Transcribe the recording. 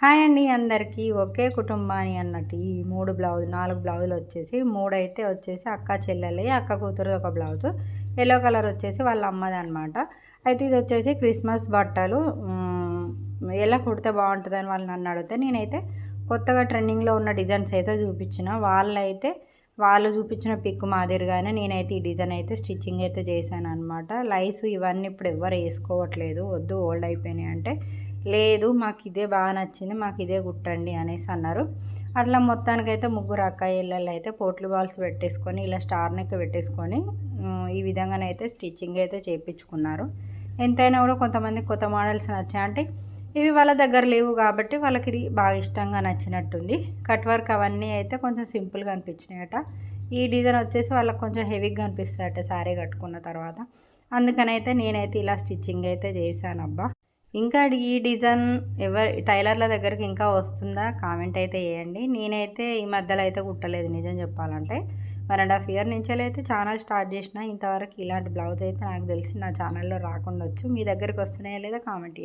Hi అండి అందరికీ. ఒకే కుటుంబాన్ని అన్నట్టు ఈ మూడు బ్లౌజ్ నాలుగు బ్లౌజులు వచ్చేసి మూడు అయితే వచ్చేసి అక్క చెల్లెలి. అక్క కూతురు ఒక బ్లౌజు. ఎల్లో కలర్ వచ్చేసి వాళ్ళ అమ్మది అనమాట అయితే ఇది వచ్చేసి క్రిస్మస్ బట్టలు. ఎలా కుడితే బాగుంటుందని వాళ్ళు నన్ను అడిగితే నేనైతే కొత్తగా ట్రెండింగ్లో ఉన్న డిజైన్స్ అయితే చూపించిన. వాళ్ళైతే వాళ్ళు చూపించిన పిక్ మాదిరిగానే నేనైతే ఈ డిజైన్ అయితే స్టిచ్చింగ్ అయితే చేశాను అనమాట లైస్ ఇవన్నీ ఇప్పుడు ఎవరు వేసుకోవట్లేదు. వద్దు ఓల్డ్ అయిపోయినాయి అంటే లేదు మాకు ఇదే బాగా నచ్చింది మాకు ఇదే కుట్టండి అనేసి అన్నారు. అట్లా మొత్తానికైతే ముగ్గురు అక్కాయిళ్ళు అయితే పోట్లు బాల్స్ పెట్టేసుకొని ఇలా స్టార్ నెక్ పెట్టేసుకొని ఈ విధంగానైతే స్టిచ్చింగ్ అయితే చేయించుకున్నారు ఎంతైనా కూడా కొంతమంది కొత్త మోడల్స్ నచ్చాయంటే ఇవి వాళ్ళ దగ్గర లేవు కాబట్టి వాళ్ళకి ఇది బాగా ఇష్టంగా నచ్చినట్టుంది. కట్ వర్క్ అవన్నీ అయితే కొంచెం సింపుల్గా అనిపించినాయట. ఈ డిజైన్ వచ్చేసి వాళ్ళకి కొంచెం హెవీగా అనిపిస్తాయట శారీ కట్టుకున్న తర్వాత. అందుకనైతే నేనైతే ఇలా స్టిచ్చింగ్ అయితే చేశాను అబ్బా ఇంకా ఈ డిజైన్ ఎవరి టైలర్ల దగ్గరికి ఇంకా వస్తుందా? కామెంట్ అయితే వేయండి. నేనైతే ఈ మధ్యలో అయితే కుట్టలేదు నిజం చెప్పాలంటే. వన్ అండ్ హాఫ్ ఇయర్ నుంచి అయితే ఛానల్ స్టార్ట్ చేసిన ఇంతవరకు ఇలాంటి బ్లౌజ్ అయితే నాకు తెలిసి నా ఛానల్లో రాకుండా వచ్చు. మీ దగ్గరికి వస్తున్నాయా లేదా కామెంట్